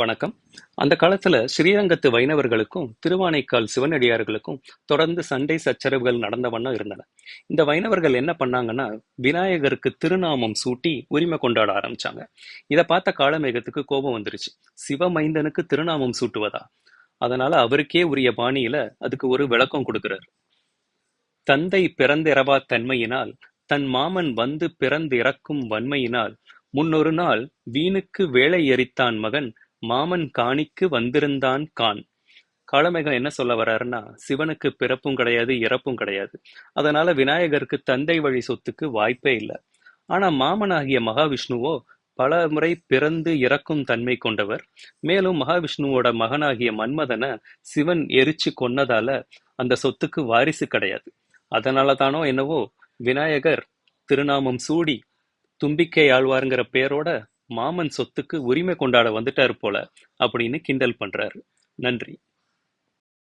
வணக்கம். அந்த காலத்துல ஸ்ரீரங்கத்து வைணவர்களுக்கும் திருவானைக்கால் சிவனடியார்களுக்கும் தொடர்ந்து சண்டை சச்சரவுகள் நடந்த வண்ணம் இருந்தன. இந்த வைணவர்கள் என்ன பண்ணாங்கன்னா விநாயகருக்கு திருநாமம் சூட்டி உரிமை கொண்டாட ஆரம்பிச்சாங்க. இதை பார்த்த காலமேகத்துக்கு கோபம் வந்துருச்சு. சிவமைந்தனுக்கு திருநாமம் சூட்டுவதா? அதனால அவருக்கே உரிய பாணியில அதுக்கு ஒரு விளக்கம் கொடுக்கிறார். தந்தை பிறந்திரவா தன்மையினால் தன் மாமன் வந்து பிறந்திறக்கும் வன்மையினால் முன்னொரு நாள் வீணுக்கு வேலை எரித்தான் மகன் மாமன் காணிக்கு வந்திருந்தான் கான். காளமேகம் என்ன சொல்ல வர்றாருன்னா சிவனுக்கு பிறப்பும் கிடையாது இறப்பும் கிடையாது. அதனால விநாயகருக்கு தந்தை வழி சொத்துக்கு வாய்ப்பே இல்லை. ஆனா மாமனாகிய மகாவிஷ்ணுவோ பல முறை பிறந்து இறக்கும் தன்மை கொண்டவர். மேலும் மகாவிஷ்ணுவோட மகனாகிய மன்மதனை சிவன் எரிச்சு கொன்னதால அந்த சொத்துக்கு வாரிசு கிடையாது. அதனால தானோ என்னவோ விநாயகர் திருநாமம் சூடி தும்பிக்கை ஆழ்வாருங்கிற பேரோட மாமன் சொத்துக்கு உரிமை கொண்டாட வந்துட்டாரு போல அப்படின்னு கிண்டல் பண்றாரு. நன்றி.